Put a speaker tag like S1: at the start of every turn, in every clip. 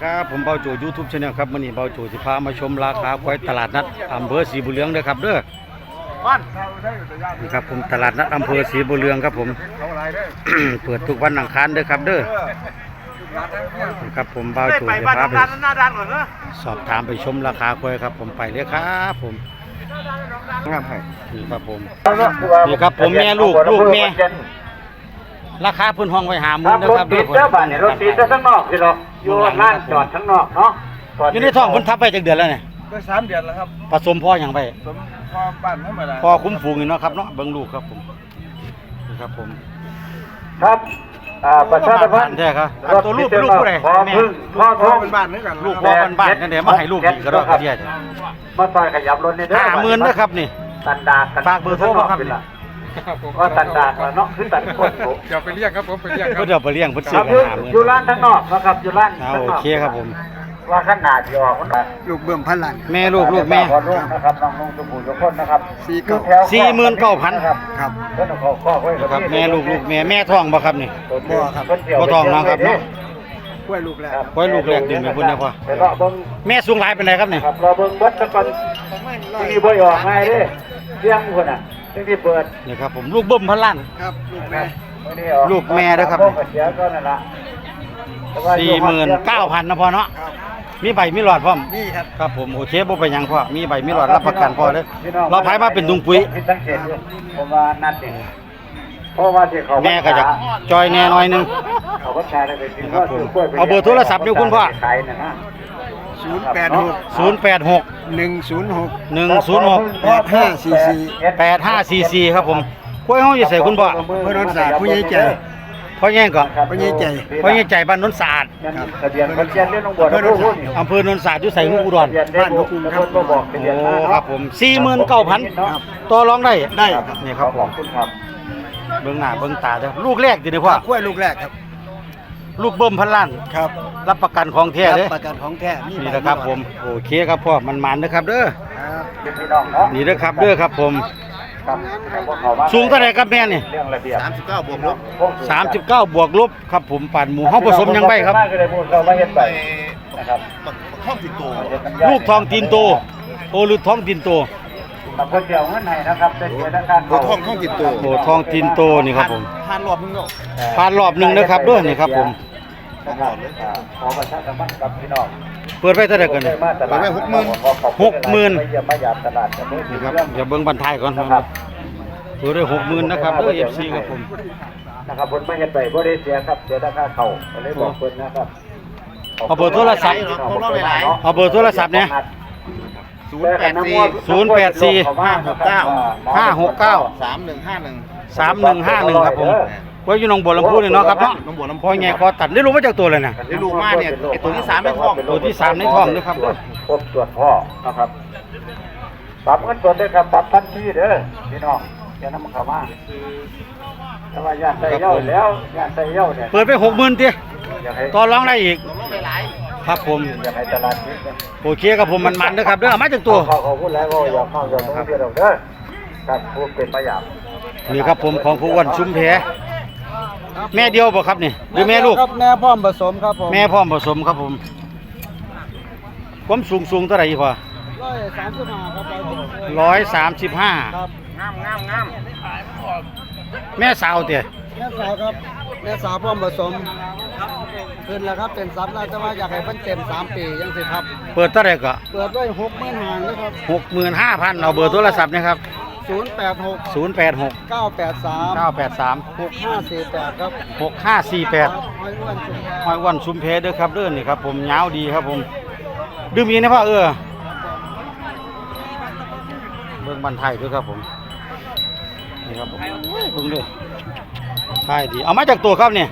S1: ดีครับผมเบาโจยูทูบชาแนลครับวันนี้เบาโจสิพามาชมราคาควายตลาดนัดอำเภอศรีบุญเรืองเด้อครับเด้อ
S2: บ้าน
S1: นี่ครับผมตลาดนัดอำเภอศรีบุญเรืองครับผม
S2: เขาอะไรเด้อ
S1: เปิดทุกวันอังคารเด้อครับเด้อ
S2: เออร้านนั้นเนี่ย
S1: นี่ครับผมเบาโจ
S2: ไป
S1: สิ
S2: บ้าน
S1: พาไป
S2: น้ำด้านหน้าด้านก่อนเนอะ
S1: สอบถามไปชมราคาควายครับ ผมไปเลยครับผม
S2: งามให้
S1: นี่ครับผมนี่ครับผมแม่ลูกลูกแม่ ราคาเพื้นห้องไว้หาหมื่
S3: ครั
S1: น
S3: บ
S1: นะ
S3: ร
S1: ค
S3: ถ
S1: รับ
S3: ติ
S1: เด้อ
S3: ดเจ้าบ้านเนี่ยรถติดจะข้างนอกพี่หรอกอยู่ร้านจอดข้างนอกเนาะ
S1: อยู่ในท้องเพิ่นทับไปจากเดือนแล้วเนี่ย
S2: ได้สามเดือนแล้วครับ
S1: ผสมพ่ออย่างไป
S2: สมพอบ้านธรรมดา
S1: พ่อคุ้มฝูงอยู่เนาะครับเนาะเบิ่งลูกครับผมนี่ครับผม
S3: ครับอ่าประชาสัมพันธ์
S1: แท้ครับอันตัวลูกเป็นลูกผู้ใด
S3: พอ
S1: แม่
S3: พึ่งพ่อ
S2: พ่
S3: ท
S2: อ
S3: อง
S2: เป็นบ้านนึกกัน
S1: ลูกพ่อบ้านๆกันเดี๋ยวมาให้ลูกอีกก็ได้ก็เดียว
S3: มาซอยขยับรถนี่เด้อ
S1: ห้าหมื่นนะครับนี่
S3: ตันดากกัน
S1: ฝากเบอร์โทรบ่ครับ
S3: เป็นล่ะ ก็ตันดากแล้วเนาะคือตันคนโบ
S2: เดี๋ยวไปเรียกครับผมไปเรียกครั
S1: เพื่
S2: บ
S1: อเดี๋ยวไปเลี้ยงเพื่อ
S3: ค
S1: ซื้อ
S3: รับ
S1: กัน
S3: อยู่
S1: หาหมื่น
S3: อยู่ร้านข้างนอกนะครับอยู่ร้าน
S1: เอา
S3: ข้างน
S1: โอกเคครับผม
S3: ว่าขนาดที่ออกนะ
S2: ลูกเบิ่มพันล้าน
S1: แม่ลูกลูกแม่
S3: ขอร่วมนะครับน้องนุ่งสุขุมทุกคนนะครับ
S2: สี่เก้า
S3: อยู่แถว
S1: สี่หมื่นเก้าพัน
S3: ครับ
S2: ครับ
S3: เพิ่นเอาข้อข้อไว้
S1: ครับแม่ลูกลูกแม่แม่ท้องบ่ครับนี่
S3: บ่ครับเพิ่นเที่ยว
S1: บ่ท้องเนาะครับเนาะ
S2: กล้วยลูกแรก
S1: ไว้ลูกแรกดึงไปพุ่นนะพ่อ
S3: ไปรอเบิ่ง
S1: แม่สูงหลายเป็นไรครับนี่
S3: ครับรอเบิ่งเบิดซะก่อนที่บ่ยอมง่ายเด้เสียงพุ่นน่ะ ที่ที่เปิด
S1: นี่ครับผมลูกเบิ่มพันล้าน
S2: ครับลูกแม่
S3: มื้อนี้ออก
S1: ลูกแม่เด้อครับ
S3: บ่ก็เสียก็นั่นล่ะแต่ว่า
S1: สี่หมื่นเก้าพันนะพ่อเนาะ
S2: ครับ
S1: มีใบมีหลอดพร้อม
S2: นี่ครับ
S1: ครับผมโอเคบ่ไปนหยังพ่อมีใบมีหลอดรับประกันพ่อเลยเราพายมาเป็นถุงปุ๋ย
S3: ผิดสังเกตอยู่ผมว่านัดนี่เพราะว่าที่เขา
S1: แม่ก็จะจอยแน่หน่อยหนึง
S3: เขาก็แชร์ได้ไปกิน
S1: ครับผมเอาเบอร์โทรศัพท์ด้วยคุณพ่อ
S3: ขายน่ะนะ
S2: ศูนย์แปดหก
S1: 086
S2: หนึ่งศูนย์หก
S1: 106
S2: แปดห้าสี่สี่
S1: 8544ครับผมกล้วยเฮาอยู่ใส่คุณพ่อ
S2: เพื่อนรถสาผู้ใหญ่ใจ
S1: พ่อแย่งก่อน
S2: พ่อใหญ่ใจ
S1: พ่อแย่งใจบ้านนนท์สะอาด
S3: ครับทะเบียนคนเชียนเรื่องน้องบัวน้องบัวนี่
S1: อำเภอนนท์สะอาดอยู่ใส่หูอุดร
S3: ทะเบียนได้บุกครับก็บอกทะเบียน
S1: โอ้
S3: มาเนาะ
S1: ครับผม49,000ต่อรองได้
S2: ได้ครับ
S1: นี่ครับ
S3: ขอบคุณครับ
S1: เบิ่งหน้าเบิ่งตาเด้อลูกแรกติเด้อพ่อก
S2: ล้วยลูกแรกครับ
S1: ลูกเบิ่มพันล้าน
S2: ครับ
S1: รับประกันของแท้
S2: รั
S1: เด้อ
S2: ประกันของแท้มี
S1: นี่นะครับผมโอเคครับพ่อมันมันนะครับเด้อ
S2: ครับ
S3: เป็นพี่น้องเนาะ
S1: นี่เด้อครับเด้อครับผม
S3: ครับครับพวกเขามา
S1: สูงเท่าไหร่ครับแม่นี่
S3: เรื่องระเบียบ
S2: สามสิบเก้าบวกลบ
S1: 39บวกลบครับผมปั่นหมูเฮาผสมยังไงครับ
S3: ก็เลยพูดเราไม่เห็นไปนะครับ
S2: ห้องติดตัว
S1: ลูกทองตีนโตโอหรือทองตีนโต
S3: บางคนเดียวเงินไหนนะครับได้เสียด้านการ
S2: โอ้ท้องห้องติดตัว
S1: โอ้ทองตีนโตนี่ครับผม
S2: ผ่านรอบนึงเนาะ
S1: ผ่านรอบหนึงนะครับเด้อนี่ครับผม
S3: นะครับอ่าขอประชาสัมพันธ์กับพี่น้อง
S1: เปิดไว้เท่าไหร่กันนี่
S3: เปิดไว้หกหมื่น
S1: หกหมื่น
S3: ไปเยี่ยมมายามตลาดกันด้วย
S1: นี่ครับอย่าเบิ่งบันทายก่อน
S3: นะครับ
S1: เปิดได้60,000นะครับเด้อ FC ครับผม
S3: นะครับบนไม่เห็นไปบ่ได้เสียครับเสียราคาเข่าก็เลยบอกเพิ่นนะครับ
S1: เอาเบอร์โทรศัพท์เอาเบอร์โทรศัพท์เนี่ย
S2: ศูนย์แปดสี่
S1: 084
S2: ห้าหกเก้า
S1: 569
S2: สามหนึ่งห้าหนึ่ง
S1: 3151 ครับผม ไว้อยู่หนองบัวลำพูนี่เนาะครับเนาะ
S2: หนองบัวลำพู
S1: พ่อใหญ่คอตัดได้รู้มาจากตัวเลยน่ะ
S2: ได้ลูกมาเนี่ยไอ้ตัวที่สามในท้อง
S1: ตัวที่สามในท้องด้วยครับ
S3: พบตรวจพ่อนะครับปรับเงินสดด้วยครับปรับทันทีเด้อพี่น้องอย่านำมันเข้ามาแต่ว่าญาติใส่เย้าแล้วญาติใส่เย้าเนี่ย
S1: เปิดไป60,000ติ
S3: อยากให้
S1: ต่อรองได้อีก ครับผม
S3: อยากให้ตลาดนี้เนี่ย
S1: โอเคครับผมมันมันๆนะครับเด้อเอามาจากตัว
S3: เขาเขาพูดแล้วว่าอยากเข้าอยากต้องเที่ยวเด้อครับพูดเป็นประหยัด
S1: นี่ครับผมของผู้อ้วันชุมแพ แม่เดียวบ่ครับนี่หรือแม่ลูก
S2: ครับแม่พร้อมผสมครับผม
S1: แม่พร้อมผสมครับผม ความสูงสูงเท่าไหร่พ่อ
S2: ร้อยสามสิบห้า
S1: ร้อยสามสิบห้า
S2: ครับครับ
S3: งามงามงาม
S1: แม่สาวเตี่ย
S2: แม่สาวครับแม่สาวพร้อมผสมขึ้นแล้วครับเป็นซับแล้วแต่ว่าอยากให้เพิ่นเต็มสามปียังสิครับ
S1: เปิดเท่าไหร่ก็
S2: เปิดด้วยหกหมื่นหางนะครับ
S1: หกหมื่นห้าพันเอาเบอร์โทรศัพท์นะครับ
S2: ศูนย์แปดหก
S1: ศูนย์แปดหก
S2: เก้าแปดสาม
S1: เก้าแปดสาม
S2: หกห้าสี่แปดครับ
S1: หกห้าสี่แปด
S2: ห้อยอ้วนชุมแพ
S1: หอยอ้วันชุมแพเด้อครับเด้อนี่ครับผมยาวดีครับผม ดื่มอีกนะพ่อเออเบิ่งบันไทยด้วยครับผมนี่ครับผมโอ้ยเบิ่งด้วยใช่ดีเอามาจากตัวครับเนี่ย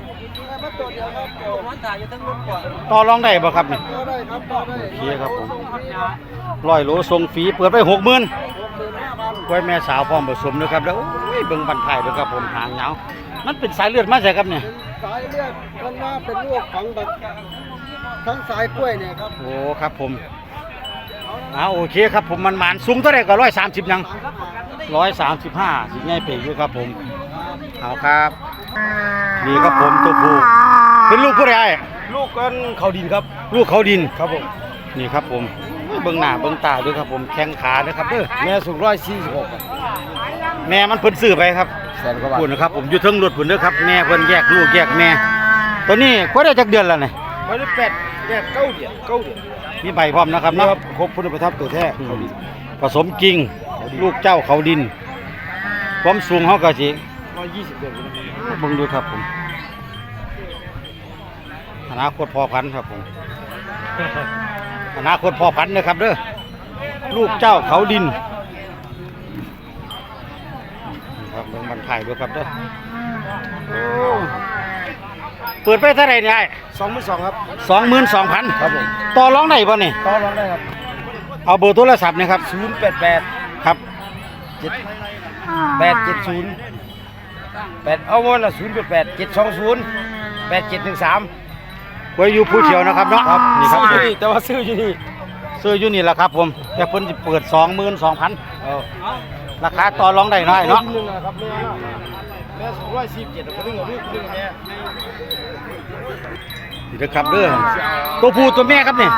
S2: มาตัวเดียวครับผมถ่ายอยู่ทั้งรุ่นกว่า
S1: ต่อรองได้บ่ครับนี่
S2: ก็ได้ครับก็ได้
S1: โอเคครับผม ร้อยโลทรงฟรีเปิดไปหกหมื่น
S2: ห กหมื่นห้าพัน
S1: ไว้แม่สาวพร้อมผสมด้วยครับแล้วโอ้ยเบิ่งบันไทยด้วยครับผมหางยาวมันเป็นสายเลือดมาใช่ครับเนี่ย
S2: สายเลือดคนว่าเป็นลูกของแบบทั้งสายกล้วยเนี่ยครับ
S1: โอ้ครับผมเอาโอเคครับผมมันหมานสูงเท่าไหร่ก็ร้อยสามสิบยัง
S2: สามสิบห้า
S1: ร้อยสามสิบห้าสิง่ายเปรอยู่ครับผมเอาครับนี่ครับผมตัวผู้เป็นลูกผู้ใด
S2: ลูกกันเขาดินครับ
S1: ลูกเขาดิน
S2: ครับผม
S1: นี่ครับผม เบิ้งหน้าเบิ้งตาด้วยครับผมแข้งขาด้วยครับเด้อ
S2: แม่สูงร้อยสี่สิบหก
S1: แม่มันเพิ่นซื้อไปครับ
S2: แสนกว่าบาท
S1: พุ่นนะครับผมอยู่เทิงรถพุ่นเด้อครับแม่เพิ่นแยกลูกแยกแม่ตัวนี้ก็ได้จักเดือนแล้วนี่
S2: ไม่ได้แปดแยกเก้าเดียวเก้าเดียว
S1: มีใบพร้อมนะครับเนาะ
S2: ครบพุทธประทับตัวแท้
S1: อืมผสมจริงลูกเจ้าเขาดินความสูงเฮาก็สิ
S2: ร้อยยี่สิบเดือน
S1: เบิ่งดูครับผมอนาคตพ่อพันธุ์ครับผม อนาคตพ่อพันธุ์นะครับเด้อลูกเจ้าเขาดินนี่ครับเบิ่งบันถ่ายด้วยครับเด้อโอ้เปิดไปเท่าไหร่เนี่ย
S2: สองหมื่นสองครับ
S1: สองหมื่นสองพัน
S2: ครับผม
S1: ต่อรองได้ป่ะนี่
S2: ต่อรองได้ครับ
S1: เอาเบอร์โทรศัพท์นะครับ
S2: ศูนย์แปดแปด
S1: ครับ
S2: เจ็ดแปดเจ็ดศูนย์แปดเอาวันละศูนย์แปดแปดเจ็ดสองศูนย์แปดเจ็ดหนึ่งสาม
S1: ไว้อยู่ผู้เชียวนะครับเนาะนี่ครับ
S2: ซื้ออยู่นี่แต่ว่าซื้ออยู่นี่
S1: ซื้ออยู่นี่แหละครับผมแต่เพิ่นสิเปิดสองหมื่นสองพัน
S2: เอา
S1: ราคาต่อรองได้น้อยเนาะ
S2: หนึ่งนะครับแม่แม่สูงร้อยสี่สิบเจ็ดก็ดึงเอาลูกดึงแม่
S1: นี่เด้อครับเด้อตัวผู้ตัวแม่ครับนี่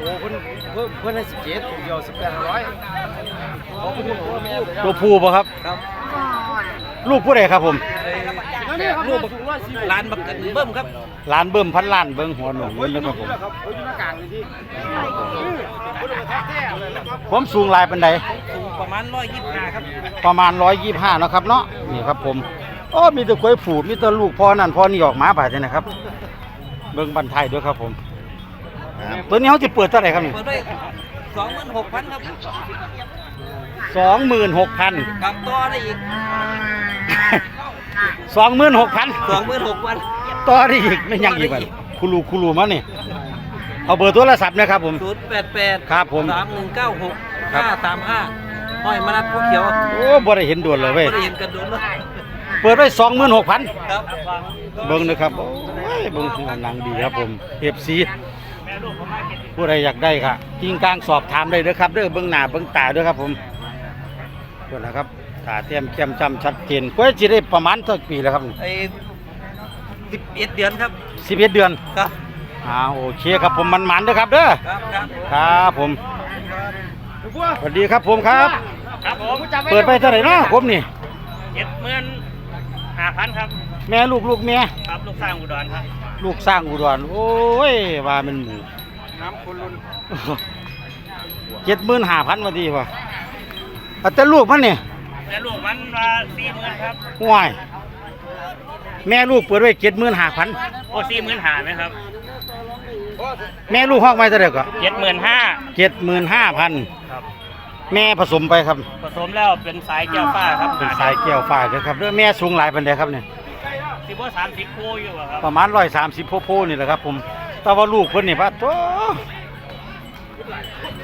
S2: โอ้เพิ่นเพิ่มเพิ่นให้สิบเจ็ดเดียวสิบแปดร้อยเขาไปดูโอ้แม่ไปแล้ว
S1: ตัวผู้ป่ะครับ
S2: ครับ
S1: ลูกผู้ใดครับผม
S2: ลูกบักร้านบักเบิ่มครับ
S1: ล้านเบิ่มพันล้านเบิ่งหัวหนุ่มเบิ่งนะครับผม
S2: ครับเขาอยู่หน้ากลางเลยที่
S1: ผมสูงหลายปานใด
S2: สูงประมาณร้อยยี่สิบห้าครับ
S1: ประมาณ125เนาะครับเนาะนี่ครับผมโอ้มีแต่กล้วยผูมีแต่ลูกพ่อนั่นพ่อนี่ออกมาบาดนี้นะครับ เบิ่งบันไทยด้วยครับผมตัวนี้เขาจะเปิดเท่าไหร่ครับนี่
S2: เปิดด้วยสองหมื่นหกพันครับ
S1: สองหมื่นหกพัน
S2: กับต่อได้อีก
S1: สองหมื่นหกพัน
S2: สองหมื่นหกพัน
S1: ต่อได้อีกไม่ยังอีกบัดคุรูคุรูมานี่เอาเบอร์โทรศัพท์นะครับผม
S2: ศูนย์แปดแปด
S1: ครับผม
S2: สามหนึ่งเก้าหก
S1: ครับ
S2: ห้าสามห้าห้อยมานัดผู้เขียว
S1: โอ้บ่ได้เห็นด่วนเลยเว้ย
S2: ไม่ได้เห็นกันโดนเลย
S1: เปิดไว้สองหมื่นหกพัน
S2: ครับ
S1: เบิ่งนะครับโอ้ยเบิ่งหนังดีครับผมเอฟซีผู้ใดอยากได้ค่ะกิ้งกลางสอบถามได้เด้อครับเด้อเบิ่งหน้าเบิ่งตาเด้อครับผมเพิ่นนะครับ ตาเตรียมเข้มจำชัดเจนกว่าสิได้ประมาณเท่าปีแล้วครับ
S2: ไอ้สิบเอ็ดเดือนครับ
S1: 11เดือน
S2: ครับ
S1: อ่าโอเคครับผมมันมันๆเด้อครับเด้อ
S2: ครับครับ
S1: ครับผมสวัสดีครับผมครับ
S4: ครับผม
S1: เปิดไปเท่าไหร่เนาะผมนี่
S4: เจ็ดหมื่นห้าพันครับ
S1: แม่ลูกลูกแม่
S4: ครับลูกสร้างอุดรครับ
S1: ลูกสร้างอุดรโอ้ยว่ามันหมู
S4: น้ำคุณลุน
S1: เจ็ดหมื่นห้าพันมาดีป่ะแต่ลูกมันเนี่ย
S4: แต่ลูกมันมาสี่หมื่นครับ
S1: ห่วยแม่ลูกเปิดไว้เจ็ดหมื่นห้าพัน
S4: โอ้สี่หมื่นห้าไหมครับ
S1: แม่ลูกห้องไว้เท่าไหร่ก็
S4: เจ็ดหมื่นห้า
S1: เจ็ดหมื่นห้าพัน
S4: ครับ
S1: แม่ผสมไปครับ
S4: ผสมแล้วเป็นสายแก้วฟ้าครับ
S1: เป็นสายแก้วฟ้าเด้อครับเด้อแม่สูงหลายปันใดครับเนี่ย
S4: สิบว่าสามสิบคู่อยู่อะครับ
S1: ประมาณร้อยสามสิบโพๆนี่แหละครับ ผมแต่ว่าลูกเพิ่นนี่ปะโต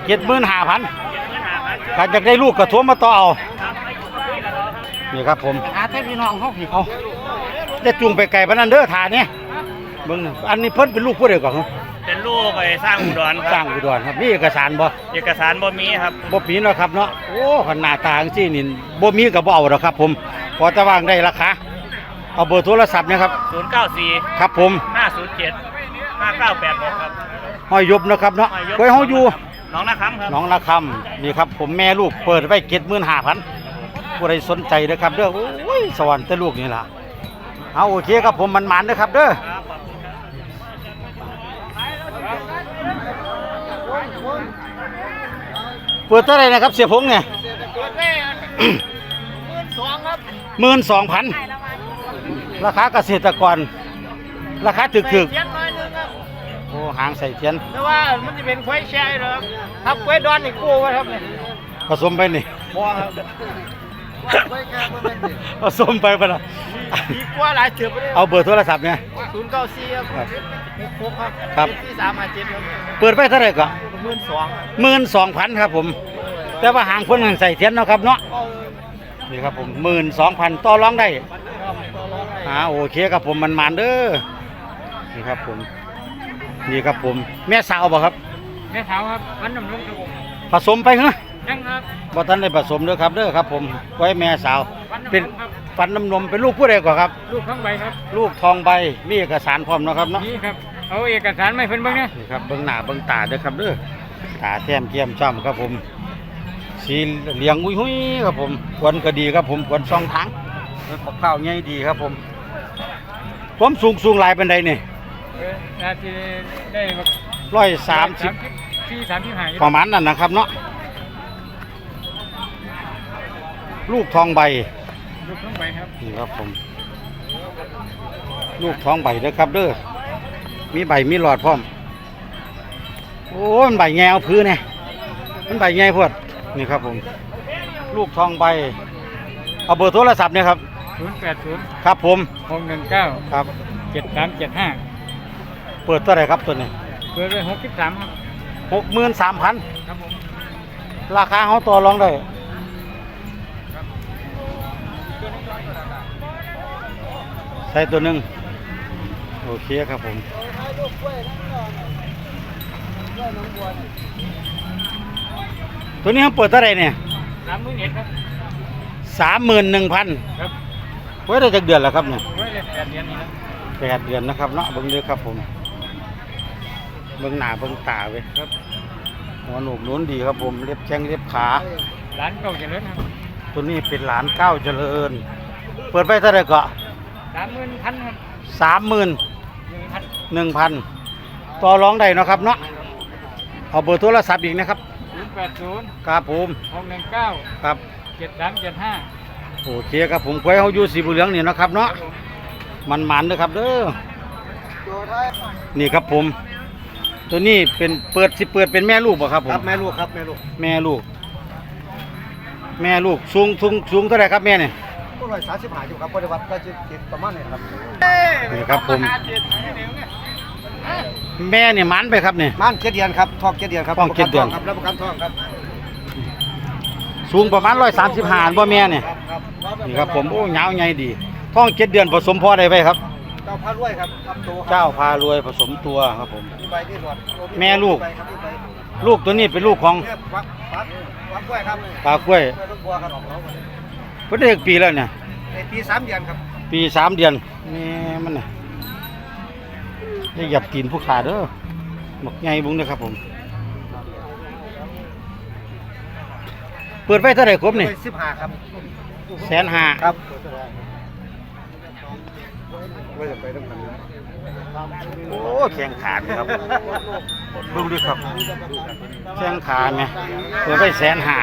S1: เจ็ดหมื่นห้าพัน
S4: เจ็ดหมื่นห้าพัน
S1: ถ้าอยากได้ลูกก็โทรมาต่อเอา นี่ครับผมอาเทพี่น้องเขาพี่เอาได้จูงไปไกลปานนั้นเด้อทาเนี่ยเบิ่งน่ะอันนี้เพิ่นเป็นลูกผู้ใดก่อนครับ
S4: เป็นลูกไปสร้างอุดรค
S1: ส
S4: รั
S1: ร้า
S4: บ
S1: งอุดรครับมีเอกสารบ่
S4: เอกสารบ่มีครับ
S1: บ่มีเนาะครับเนาะโอ้ขนาดตาจังซี่นี่บ่มีก็บ่เอาดอกครับ ผมพอจะวางได้ราคาเอาเบอร์โทรศัพท์นะครับ
S4: ศูนย์เก้าสี่
S1: ครับผม
S4: ห้าศูนย์เจ็ดห้าเก้าแปดหกครับ
S1: ห้อยยบนะครับเนาะ
S4: ห้อยยศ
S1: ไว้เฮาอยู่
S4: น้องนะครับครับ
S1: หน้องนาคำนี่ครับผมแม่ลูกเปิดไว้75,000 ผู้ใดสนใจนะครับเด้อโอ้ยสวรรค์แต่ลูกนี่ล่ะเอาโอเคครับผมมันๆเด้อครับเด้อ
S4: ครับขอบคุณครับ
S1: เปิดเท่าไหร่นะครับ เสียพงษ์เนี่ย
S4: เปิดแม่หมื่นสองครับ
S1: หมื่นสองพันราคาเกษตรกร ราคาถึกถึก
S4: เทียนน้อยหนึงครับ
S1: ๆโอ้หางใส่เทียน
S4: แต่ว่ามันจะเป็นควายแช่เหรอครับครับควายดอนนี่กู้ไว้ครับเนี่ย
S1: ผสมไปนี่
S4: บัวครับ
S1: ผสมไปปะล่ะ
S4: ดีกว่าหลายเถื่อไปเลย
S1: เอาเบอร์โทรศัพท์เนี่ย
S4: ศูนย์เก้าสี่ครับ
S1: ครับ
S4: หกหกครับ
S1: ครับ
S4: ที่สามห้าเจ็ดครับ
S1: เปิดไปเท่าไหร่ก็
S4: หมื่นสอง
S1: หมื่นสองพันครับผม แต่ว่าหางคนหางใส่เทียนเนาะครับเนาะนี่ครับผมหมื่นสองพันต่อรองได้อ่าโอเคครับผมมันมันๆเด้อนี่ครับผม นี่ครับผม แม่สาวบ่ครับ
S4: แม่เท้าครับวันน้ำนมครับผม
S1: ผสมไปเหรอ
S4: ยังครับ
S1: บ่ทันได้ผสมเด้อครับเด้อครับ ผมไว้แม่สาว
S4: ฟันน้ำนม
S1: เป็น
S4: ครับ
S1: ฟันน้ำนมเป็นลูกผู้ใดกว่าครับ
S4: ลูกทั้งใบครับ
S1: ลูกทองใบมีเอกสารพร้อมเนาะครับเนาะ
S4: นี่ครับเอาเอกสารไม่เพิ่นเบิ่งเนี่ย
S1: นี่ครับเบิ้งหน้าเบิ้งตาเด้อครับเด้อตาแต้มเกียมจ้ำครับผม สีเหลียงอุ้ยหุ้ยครับผมควนก็ดีครับผมควนซองทางบักข้าวใหญ่ดีครับผม ผมสูงสูงหลายเป็นใดนี่
S4: เออนาทีได้บัก
S1: ร้อยสามสิบ
S4: ที่สามที่หาย
S1: ประมาณนั้นนะครับเนาะ ลูกทองใบ
S4: ลูกทั้งใบครับ
S1: นี่ครับผม ลูกทองใบเด้อครับเด้อมีใบมีหลอดพร้อมโอ้ยมันใบแงวพื้นเนี่ยมันใบแงวพวดนี่ครับผม ลูกทองใบเอาเบอร์โทรศัพท์เนี่ยครับ
S4: ศูนย์แปดศูนย์
S1: ครับผม
S4: หกหนึ่งเก้า
S1: ครับ
S4: เจ็ดสามเจ็ดห้า
S1: เปิดเท่าไหร่ครับตัวนี้
S4: เปิดไปหกสิบสามครับ
S1: หกหมื่นสามพัน
S4: ครับผม
S1: ราคาเขาต่อรองได้ ใส่ตัวหนึ่งโอเคครับผมตัวนี้เขาเปิดเท่าไหร่เนี่ย
S4: สามหมื่นเอ็ดครับ
S1: สามหมื่นหนึ่งพัน
S4: ครับ
S1: ไว้ได้จากเดือนแล้วครับเนี่ย
S4: ไว้เลยแปดเดือนนี้ครับ
S1: แปดเดือนนะครับเนาะเบิ้งเด้อครับผมเบิ้งหน้าเบิ้งตาเว้ยครับหัวโหนกโน้นดีครับผมเล็บแข้งเล็บขา
S4: ร้านเก่าเจริญครับ
S1: ตัวนี้เป็นหลานเก้าวเจริญ เปิดไปเท่าไหร่ก็
S4: สามหมื่นพันครับ
S1: สามหมื่น
S4: หนึ่งพัน
S1: หนึ่งพันต่อรองได้เนาะครับเนาะเอาเบอร์โทรศัพท์อีกนะครับ
S4: ศูนย์แปดศูนย์
S1: ครับผม
S4: หกหนึ่งเก้า
S1: ครับ
S4: เจ็ดสามเจ็ดห้า
S1: โอเคครับผมควยเขาอยู่สีบุเหลืองนี่เนาะครับเนาะมันมันๆนะครับเด้อนี่ครับผม ตัวนี้เป็นเปิดสิเปิดเป็นแม่ลูกป่ะครับผม
S2: ครับแม่ลูกครับแม่ลูก
S1: แม่ลูก แม่ลูกสูงสูงสูงเท่าไหร่ครับแม่เนี่ย
S2: ก็ร้อยสามสิบห้าอยู่ครับปฏิบัติก็จะติดประมาณนี้ครับ
S1: นี่ครับผม แม่เนี่ยมันไปครับเนี่ย
S2: ม่านเจ็ดเดือนครับทองเจ็ดเดือนครับ
S1: ท้องเจ็ดเดือน
S2: ครับรับประกันทองครับ
S1: สูงประมาณร้อยสามสิบห้าบ่แม่เนี่ย
S2: ครับครับ
S1: นี่ครับผมโอ้ยาวใหญ่ดีท้องเจ็ดเดือนผสมพ่อได้ไหมครับ
S2: เจ้าพารวยครับครับตัว
S1: เจ้าพารวยผสมตัวครับผม
S2: มีใบที่หลอด
S1: แม่ลูก
S2: ใบครับมีใบ
S1: ลูกตัวนี้เป็นลูกของ
S2: เนี่ยฟักฟักฟักกล้วยครับ
S1: ปลากล้วย
S2: กล้วยลูกบัวครับออกแล้ว
S1: เพิ่นได้อีกปีแล้วเนี่ย
S2: ในปีสามเดือนครับ
S1: ปีสามเดือนนี่มันน่ะได้หยับตีนผู้ขาเด้อหมกใหญ่บุ้งเด้อครับผม เปิดไว้เท่าไหร่ครบนี่
S2: สิบห้าครับ
S1: แสนห้า
S2: ครับไม่จะไปต้องกัน
S1: โอ้แข้งขาดครับเบิ่งดูครับแข้งขาไหมเปิดไว้แสนห้า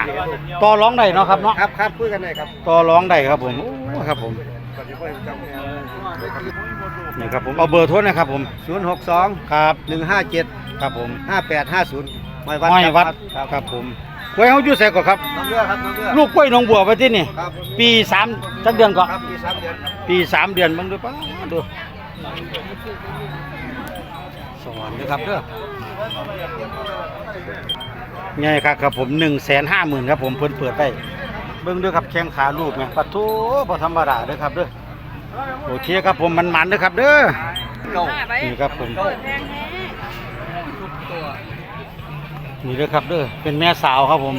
S1: ต่อร้องได้เนาะครับเนาะ
S2: ครับครับคุยกันเลยครับ
S1: ต่อร้องได้ครับผมโอ้ครับผม
S2: ตอนนี้ก็จำ
S1: นี่ครับผมเอาเบอร์โทรนะครับผม
S2: ศูนย์หกสอง
S1: ครับ
S2: หนึ่งห้าเจ็ด
S1: ครับผม
S2: ห้าแปดห้าศูนย์ไม่วัด
S1: ห้อยวัด
S2: ครับ
S1: ครับผมกล้วยเขาอยู่ใส่ก่อนครับ
S2: น้องเรือครับน้องเรือ
S1: ลูกกล้วยหนองบัวไปที่นี่
S2: ครับ
S1: ปีสามจักเดือนก่อน
S2: ครับปีสามเดือนครับ
S1: ปีสามเดือนมึงดูป้าดู สอนด้วยครับเด้อไงครับครับผมหนึ่งแสนห้าหมื่นครับผมเพิ่นเปิดไปเบิ่งด้วยครับแข้งขาลูกไงปัดโถพอธรรมดาด้อครับเด้อโอเคครับผมมันมันด้อครับเด้อนี่ครับผมนี่ด้อครับเด้อเป็นแม่สาวครับผม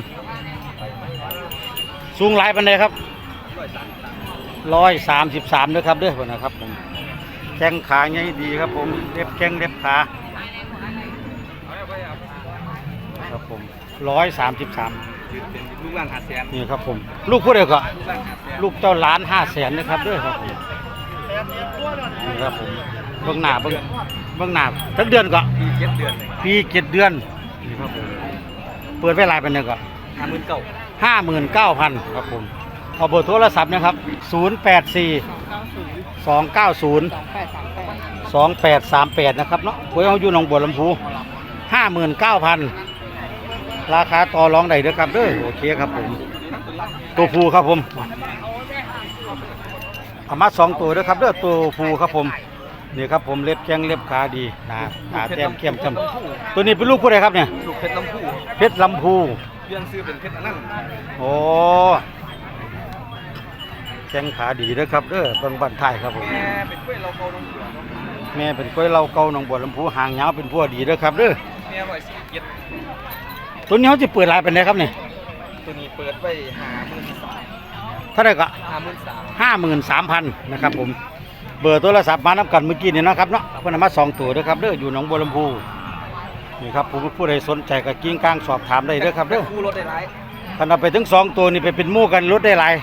S1: สูงหลายปันใดครับร้อยสามสิบสามด้วยครับเด้อพุ่นนะครับผม แข้งขาใหญ่ดีครับผมเล็บแข้งเล็บขาครับผมร้อยสามสิบสาม
S2: ลูกหลานหาแสน
S1: นี่ครับผม ลูกผู้เดียวก็ลูกเจ้าล้านห้าแสนนะครับเด้อครับผมนี่ครับผมเบื้องหน้าเบื้องเบื้องหน้าทั้งเดือนก็
S2: ปีเจ็ดเดือน
S1: ปีเจ็ดเดือนนี่ครับผมเปิดไว้หลายเป็นเดือนก็
S2: ห้าหมื่นเก้า
S1: ห้าหมื่นเก้าพันครับผม เอาเบอร์โทรศัพท์นะครับศูนย์แปดสี่สองเก้าศูนย์สองแปดสามแปดนะครับเนาะหวยเขาอยู่หนองบัวลำพูห้าหมื่นเก้าพันราคาต่อรองได้เด้อครับเด้อโอเคครับผม ตัวผูครับผมเอามาสองตัวเด้อครับเด้อตัวผูครับผมนี่ครับผมเล็บแข้งเล็บขาดีหนาหนาแต้มเข้มจำตัวนี้เป็นลูกผู้ใดครับเนี่ย
S2: ลูกเพชรลำพู
S1: เพชรลำพู
S2: เรียนซื้อเป็นเพชรอนั่นต์
S1: โอ้ แข้งขาดีเด้อครับเด้อเบิ่งบันทายครับผม
S2: แม่เป็นกล้วยเราเกาลงเหลือง
S1: แม่เป็นกล้วยเหล่าเก่าหนองบัวลำพูหางยาวเป็นพวกดีเด้อครับเด้อ
S2: แม่ร้อยสี่เจ็ด
S1: ตัวนี้เขาจะเปิดรายเป็นไงครับเนี่ย
S2: ตัวนี้เปิดไว้ห้าหมื่นสาม
S1: เท่าไหร่ก็
S2: ห้าหมื่นสาม
S1: ห้าหมื่นสามพันนะครับผมเบอร์โทรศัพท์มานํกันเมื่อกี้นี่เนาะครับเนาะเพิ่นเอามาสองตัวเด้อครับเด้ออยู่หนองบัวลำพูนี่ครับผู้ผู้ใดสนใจก็กิ้งกลางสอบถามได้เด้อครับเด้อ
S2: คู่รถได้หลาย
S1: คันเอาไปถึงสองตัวนี่ไปเป็นหมู่กันลดได้หลาย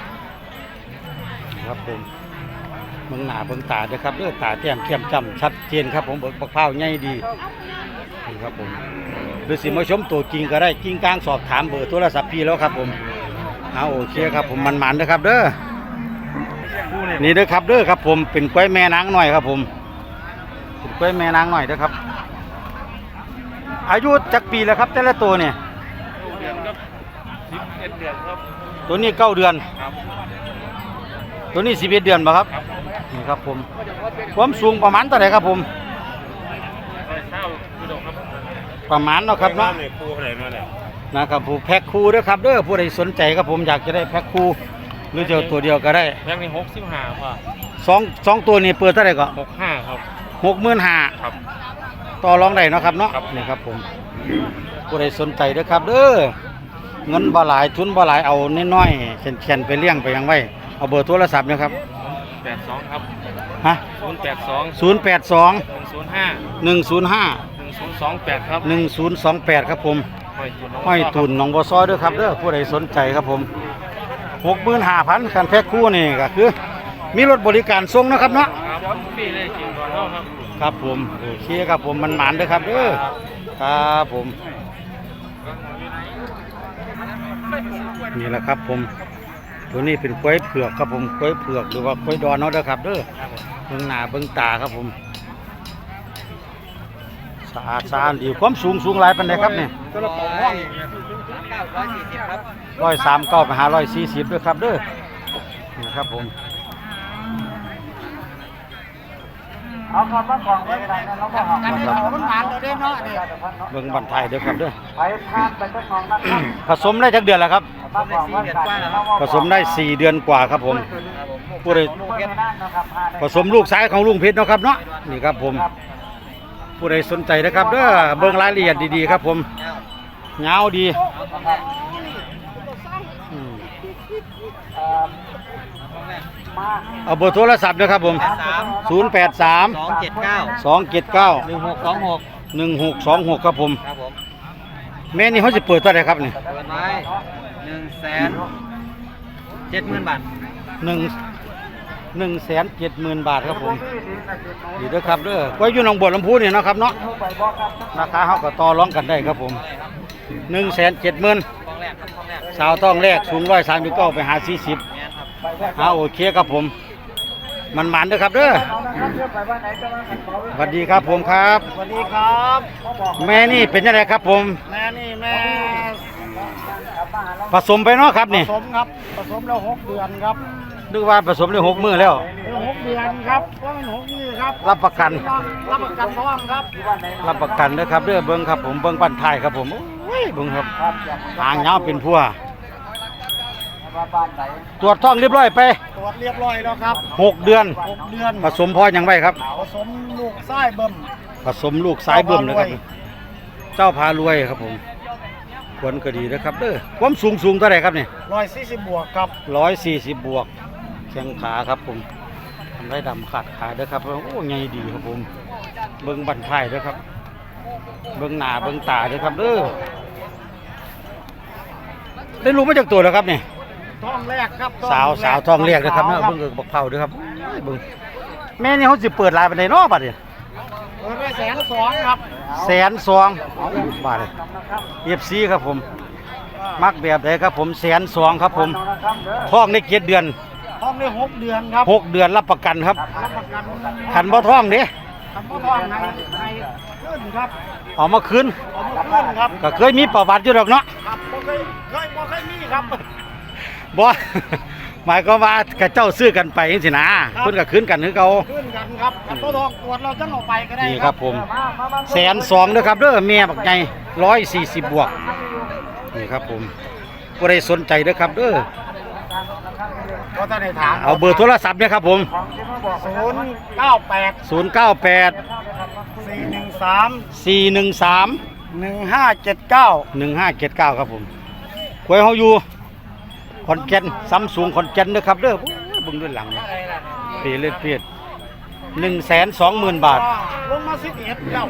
S1: ครับผมเมืองหน้าเบิ่งตาเด้อครับเด้อตาแจ่มเข้มจ้ำชัดเจนครับผมเบิกบักพร้าวใหญ่ดีนี่ครับผมหรือสิมาชมตัวจริงก็ได้กิ้งกลางสอบถามเบอร์โทรศัพท์พี่แล้วครับผมเอาโอเคครับผมมันมันๆเด้อครับเด้อนี่เด้อครับเด้อครับผมเป็นกล้วยแม่นางหน่อยครับผมเป็นกล้วยแม่นางหน่อยเด้อครับ อายุจักปีแล้วครับ แต่ละตัวเนี่ยตัวนี้เก้าเดือน ตัวนี้สิบเอ็ดเดือนป่ะครับ นี่ครับผม ความสูงประมาณเท่าไหร่ครับผม ประมาณเนาะครับเนาะนะครับผู้แพ็คคู่เด้อครับเด้อผู้ใดสนใจครับผมอยากจะได้แพ็คคู่หรือจะเอาตัวเดียวก็ได้
S4: แพ็คนี้หกสิบห้าค่ะ
S1: สองสองตัวนี้เปิดเท่าไหร่ก็
S4: หกห้าครับ
S1: หกหมื่นห้า
S4: ครับ
S1: ต่อรองได้เนาะครับเนาะ
S4: ครับ
S1: นี่ครับผมผู้ใดสนใจเด้อครับเด้อเงินบ่หลายทุนบ่หลายเอาน้อยๆเข็นๆไปเลี้ยงไปยังไว้ เอาเบอร์โทรศัพท์เนะครับ
S4: แปดสองครับ
S1: ฮะ
S4: ศูนย์แปดสอง
S1: ศูนย์แปดสอง
S4: หนึ่งศูนย์ห้า
S1: หนึ่งศูนย์ห้า
S4: หนึ่งศูนย์สองแปดครับ
S1: หนึ่งศูนย์สองแปดครับผม
S4: ห้อยตุน
S1: ห้อยตุนหนองบัวซอยเด้วยครับเด้อผู้ใดสนใจครับผมหกหมื่นห้าพันคันแพ็คคู่นี่ก็คือ มีรถบริการส่งเนาะครับเนาะ
S4: ครับฟรีเลยจริงก่อนเท่าครับ
S1: ครับผมโอเคครับผมมันหมานเด้อครับเด้อครับผมนี่แหละครับผม ตัวนี้เป็นกล้วยเผือกครับผมกล้วยเผือกหรือว่ากล้วยดอนเนาะเด้อครับเด้อเบื้องหน้าเบื้องตาครับผมสะอาดสะอาดดีความสูงสูงหลายปันใดครับเนี่ย
S2: ตัวละปองห้องเก้าร้อยสี่สิบครับ
S1: ร้อยสามเก้าไปหาร้อยสี่สิบด้วยครับเด้อนะครับผม
S3: เอาคำว่ากล่องไว้ไหนนะเราก็หอม
S1: กันครับ
S3: มันหวานเลยเด้เนาะนี่
S1: เบื้องบันไทยเด้อครับเด้อ
S3: ไปพานไปจักหนองนะครับ
S1: ผสมได้จักเดือนแล้วครับ
S3: มากล่องไว้ไหนเราก็
S1: ผสมได้สี่เดือนกว่าครับผมผู้ใด
S3: ลูกแม่นั่งนะครับพาได้
S1: ผสมลูกซ้ายของลุงเพชรเนาะครับเนาะนี่ครับผมผู้ใดสนใจนะครับเด้อเบิ่งรายละเอียดดีๆครับผมเงาวดีอืม
S3: เอ่อมา
S1: เอาเบอร์โทรศัพท์ด้วยครับผม 083
S2: สองเจ็ดเก้า
S1: 279
S2: หนึ่งหกสองหก
S1: 1626 ครับผม
S2: ครับผม
S1: แม่นี่เขาจะเปิดเท่าไหร่ครับนี่
S2: เปิดไว้หนึ่งแสนเจ็ดหมื่นบาท
S1: หนึ่งหนึ่งแสนเจ็ดหมื่นบาทครับผมดีเด้อครับเด้อไว้อยู่หนองบัวลำพูนี่เนาะครับเนาะราคาเขาก็ต่อรองกันได้ครับผมหนึ่งแสนเจ็ดหมื่น
S2: ท้องแรกครับท้องแรก
S1: สาวต้องแรกสูงร้อยสามสิบเก้าไปหาสี่สิบ
S2: แม่นครับ
S1: เอาโอเคครับผม มันหมันเด้อครับเด้อสวัสดีครับผมครับ
S4: สวัสดีครับ
S1: แม่นี่เป็นยังไงครับผม
S4: แม่นี่แม่
S1: ผสมไปเนาะครับนี่
S4: ผสมครับผสมแล้วหกเดือนครับ
S1: นึกว่าผสมได้หกมือแล้ว
S4: หกเดือนครับว่ามันหกนี่ครับ
S1: รับประกัน
S4: รับประกันท้องครับ
S1: รับประกันเด้อครับเด้อเบิ้งครับผมเบิ้งปั้นท้ายครับผมโอ้ยเบิ้งครับหางยาวเป็นพัว ตรวจท้องเรียบร้อยไป
S4: ตรวจเรียบร้อยแล้วครับ
S1: หกเดือน
S4: หกเดือน
S1: ผสมพ่อยังไว้ครับ
S4: ผสมลูกไส้เบิ่ม
S1: ผสมลูกสายเบิ่มนะครับ เจ้าพารวยครับผมควรก็ดีนะครับเด้อความสูงสูงเท่าไหร่ครับเนี่ย
S4: ร้อยสี่สิบบวกครับ
S1: ร้อยสี่สิบบวกแข้งขาครับผมทำไรดำขาดขาเด้อครับโอ้ใหญ่ดีครับผม เบิ้งบันท้ายเด้อครับ เบิ้งหน้าเบิ้งตาเด้อครับเด้อได้รู้มาจากตัวแล้วครับเนี่ย
S4: ท้องแรกครับ
S1: สาวสาวทองเรียกนะครับเนาะเบิ้งเอิกบักเผาเด้อครับโอ้ยเบิ้งแม่นี่เขาสิเปิดลายไปในนอกบัดเนี่ย
S4: เปิดไปแสนสองครับ
S1: แสนสองบาทเลยเอฟซีครับผม มักแบบไหนครับผมแสนสองครับผมท้องในเกียรเดือน
S4: ท้องได้หกเดือนครับ
S1: หกเดือนรับประกันครับ
S4: รับประกัน
S1: ขันบ่ท้องเด้
S4: ทำพ่อท้องให้ให้ขึ้นครับ
S1: เอามาคืน
S4: เอามาขึ้นครับ
S1: ก็เคยมีประวัติอยู่ดอกเนาะ
S4: ครับบ่เคยเคยบ่เคยมีครับ
S1: บ่ หมายก็ว่ากระเจ้าซื้อกันไปจังซี่นะเพิ่นก็คืนกันคือเก่า
S4: ขึ้นกันครับกับพ่อทองตรวจเราจะเอาไปก็ได้
S1: นี่ครับผมแสนสองเด้อครับเด้อแม่บักใหญ่ร้อยสี่สิบบวกนี่ครับผมผู้ใดสนใจเด้อครับเด้อ
S4: ก็จะได้ถาม
S1: เอาเบอร์โทรศัพท์เนี่ยครับผม
S4: ศูนย์เก้าแปด
S1: 098
S4: สี่หนึ่งสาม
S1: 413
S4: หนึ่งห้าเจ็ดเก้า
S1: 1579 ครับผมควยเฮาอยู่ ขอนแก่นซัมซุงขอนแก่นเด้อครับเด้อโอ้ยเบิ่งด้วยหลังนะเปรียดเลือดเปรียดหนึ่งแสนสองหมื่นบาท
S4: ลงมาสิบเอ็ดเจ้า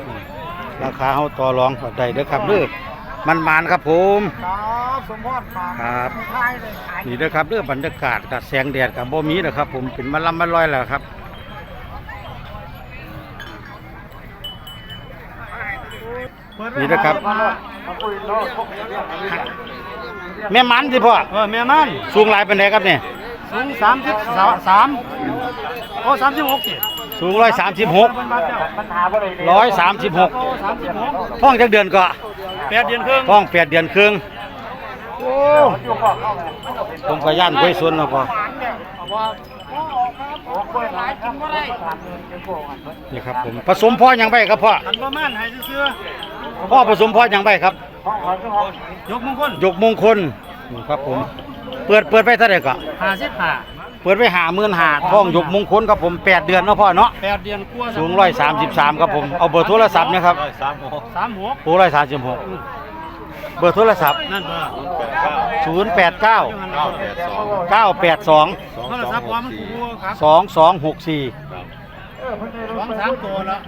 S1: ราคาเขาต่อรองได้เด้อครับเด้อมันมานครับผม
S4: ครับสมพรฝาก
S1: ครับ
S4: ท้ายเลยขาย
S1: นี่เด้อครับเด้อบรรยากาศกับแสงแดดกับบ่มีนะครับ ผมเป็นมะลำมะลอยแล้วครับนี่นะครับ แม่มันสิพ่อ
S4: เออแม่มัน
S1: สูงหลายปานใดครับเนี่ย
S4: สูงสามสิบสามโอ้สามสิบหกสิ
S1: สูงร้อยสามสิบหก
S4: มันมาเจ้า
S3: ปัญหาบ่ได้
S1: ร้อยสามสิบหก
S4: โอ้สามสิบหก
S1: ท้องจักเดือนก็
S4: แปดเดือนครึ่ง
S1: ท้องแปดเดือนครึ่งโอ้
S3: อยู่ข้อเข้าไง
S1: ผมก็ย่านกล้วยสวนแล้วพ่อ
S4: ว่า
S3: โอ้กล้วยหลายกินบ่ได้ถามเงินเก็บโกงอันเพิ่น
S1: นี่ครับผมผสมพ่อยังใบครับพ่อ
S4: ขันประมาณให้ซื้อ
S1: พ่อผสมพ่อยังใบครับ
S3: ห้องขอเจ้าของ
S4: ๆยกมงคล
S1: ยกมงคลนี่ครับผม เปิดเปิดไปเท่าไหร่ก็
S4: ห้าสิบห้า
S1: เปิดไปหาหมื่นหาท้องยกมงคลครับผมแปดเดือนเนาะพ่อเนาะ
S4: แปดเดือนกว่า
S1: สูงร้อยสามสิบสามครับผม เอาเบอร์โทรศัพท์นะครับ
S4: สามหกสามหก
S1: โอ้ร้อยสามสิบหกเบอร์โทรศัพท์
S4: นั่นเบอร์
S1: ศูนย์แปดเก้าเก้าแปดสอง
S4: โทรศัพท์ว่ามันกูครับ
S1: สองสองหกสี่
S4: สองสามตัวแล้ว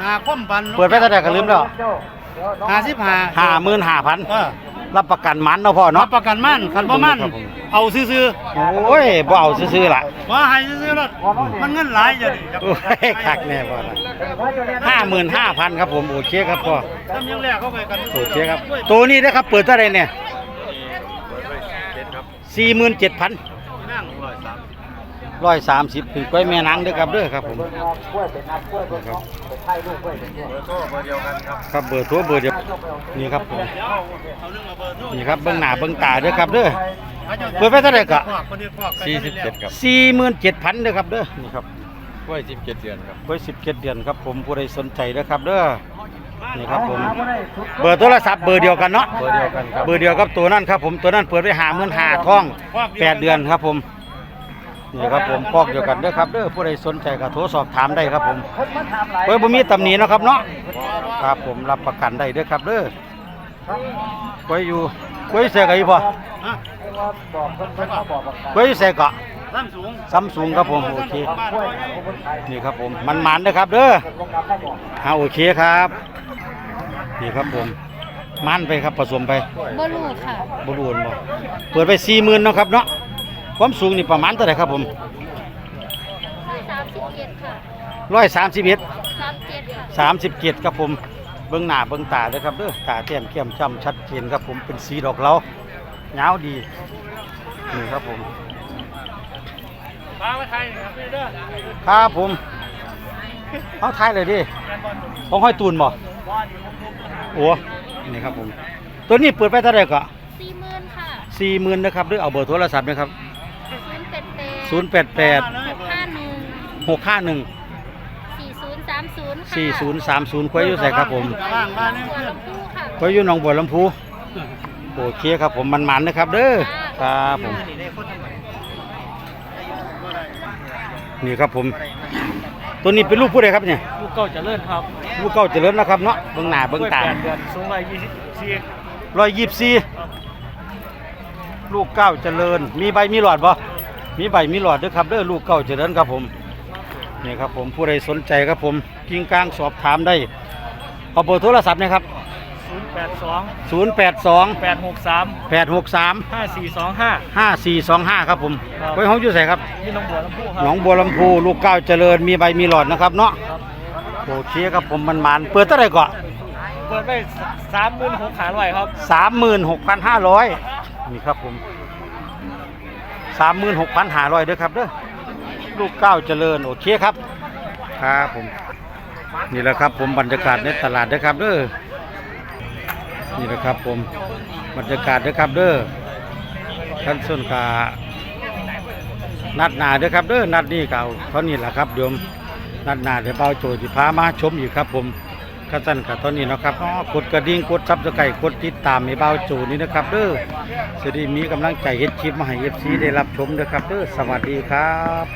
S4: นาคมปัน
S1: เปิดไปเท่าไหร่ก็ลืมแล้ว
S4: ห้าสิบห้า
S1: ห้าหมื่นห้าพัน
S4: เออ
S1: รับประกันมันเนาะพ่อ
S4: รั
S1: เนาะ
S4: บประกันมั่นคันบ่มั่น
S1: ครับผม
S4: เอาซื้อ
S1: โอ้ยบ่เอาซื้อๆล่ะ
S4: ๆว่าให้ซื้อๆรถมันเงินหลายจะดิ
S1: โอ้ยคักแน่พ่อละห้าหมื่นห้าพันครับผมโอเคครับพ่อ
S4: ทำยังแรกเข้าไปกัน
S1: โอเคครับตัวนี้นะครับเปิดเท่าไหรเนี่ยสี่หมื่นเจ็ดพัน
S4: นั่ง
S1: ร้อยสามสิบถึงก้อยแม่นางเด้อครับเด้อครับผม
S3: กล้วยเป็นนักกล้วยเป็นของเป็นไทยลูกกล้วยเป็นกล้วย
S1: ครับเบอร์โทรเบอร์เดียวนี่ครับผม
S4: เอาเรื่องมาเบอร์โทร
S1: นี่ครับเบื้องหน้าเบื้องตาเด้อครับเด้อ
S4: เขาจะ
S1: เปิดไปเท่าไหร่ก็
S4: พวคนนี้พวก
S2: สี่สิบเจ็ดครับ
S1: สี่หมื่นเจ็ดพันเด้อครับเด้อนี่ครับ
S2: กล้วยสิบเจ็ดเดือนครับ
S1: ก้อยสิบเจ็ดเดือนครับผมผู้ใดสนใจเด้อครับเด้อนี่ครับผมเบอร์โทรศัพท์เบอร์เดียวกันเนาะ
S2: เบอร์เดียวกันครับ
S1: เบอร์เดียวกับตัวนั้นครับผมตัวนั้นเปิดไว้หาเงินหาท้องแปดเดือนครับผม นี่ครับผมพอกเดียวกันเด้อครับเด้อผู้ใดสนใจก็โทรสอบถามได้ครับผมเฮ้ยบ่มีตำหนิเนาะครับเนาะครับผมรับประกันได้เด้อครับเด้อไว้อยู่ไว้ใส่กันอยู่พอ
S4: ฮะ
S3: บอกเพิ่นเพิ่นมาบอกบอก
S1: ไว้ใส่เกาะ
S4: ซ้ำสูง
S1: ซัมซุงครับผมโอเค
S4: บ้าน
S3: กล้วย
S4: ร้อย
S3: ของคนไทย
S1: นี่ครับผมมันมันๆนะครับเด้อ
S3: เป็นวงการได้บอก
S1: อ่าโอเคครับ นี่ครับผมมันไปครับผสมไป
S5: บ่รู้ค่ะ
S1: บรูนบ่เปิดไปสี่หมื่นเนาะครับเนาะ ความสูงนี่ประมาณเท่าไหร่ครับผม
S5: สามสิบเจ็ดค่ะ
S1: ร้อยสามสิบเอ็ด
S5: สามเจ็ดค่ะ
S1: สามสิบเจ็ดครับผมเบื้องหน้าเบื้องตาเด้อครับเด้อตาแต้มเข้มช้ำชัดเจนครับผมเป็นสีดอกเหลาเงาวดีนี่ครับผม
S4: พาไปไทยครับพี่เด้อ
S1: ครับผมเอาท้ายเลยดิของห้อยตูนบ่โอ้นี่ครับผม ตัวนี้เปิดไปเท่าไหร่ก็
S5: สี่หมื่นค่ะ
S1: สี่หมื่นนะครับหรือเอาเบอร์โทรศัพท์นะครับ
S5: ศูนย์แปดแปด
S1: ศูนย์แปดแปด
S5: หกห้าหนึ่ง
S1: หกห้าหนึ่ง
S5: สี่ศูนย์สามศูนย์ค่ะ
S1: สี่ศูนย์สามศูนย์ควายอยู่ใส่ครับผม
S4: กลางบ้านนี่
S5: หัว
S4: เพื่อน
S5: ลำพูค่ะ
S1: ควายอยู่หนองบัวลำพูโอเคครับผมมันๆนะครับ เด้อครับผมนี่ครับผม ตัวนี้เป็นลูกผู้ใดครับเนี่ย
S4: ลูกเก่าเจะเลื่อนครับ
S1: ลูกเก้าเจริญนะครับเนาะเบื้องหน้าเบื้องตา
S4: แปดเดือนสูงร้อยยี่สิบสี่
S1: ร้อยยี่สิบสี่ลูกเก้าเจริญ มีใบมีหลอดบ่ มีใบมีหลอดเด้อครับเด้อลูกเก้าเจริญครับผมนี่ครับผมผู้ใดสนใจครับผมกิ่งกลางสอบถามได้เอาเบอร์โทรศัพท์นะครับ
S4: ศูนย์แปดสอง
S1: ศูนย์แปดสอง
S4: แปดหกสาม
S1: แปดหกสาม
S4: ห้าสี่สองห้า
S1: ห้าสี่สองห้าครับผม
S4: ครับ
S1: ไว้ห้องอยู่ใส่ครับ
S4: ที่หน้องบัวลำพูครั
S1: หนองบัวลำพูลูกเก้าเจริญมีใบมีหลอดนะครับเนาะโอเคครับผมมันมันๆเปิดเท่าไหร่ก่อน
S4: เปิดไปสามหมื่นหกขาร้อยครับ
S1: สามหมื่นหกพันห้าร้อยนี่ครับผม สามหมื่นหกพันห้าร้อยเด้อครับเด้อลูกเก้าเจริญโอเคครับครับผมนี่แหละครับผมบรรยากาศในตลาดเด้อครับเด้อนี่แหละครับผมบรรยากาศเด้อครับเด้อท่านส้นกานัดหนาเด้อครับเด้อนัดนี้เก่าเท่านี้แหละครับโยมนัดหนาเดี๋ยวเบาโจจิพามาชมอีกครับผม ขสั้นกับตอนนี้นะครับอ๋อกดกระดิ่งกดซับสไครต์กดติดตามให้เบาโจนี่นะครับเด้อสวัสดีมีกำลังใจเฮ็ดคลิปมาให้เอฟซีได้รับชมนะครับเด้อสวัสดีครับ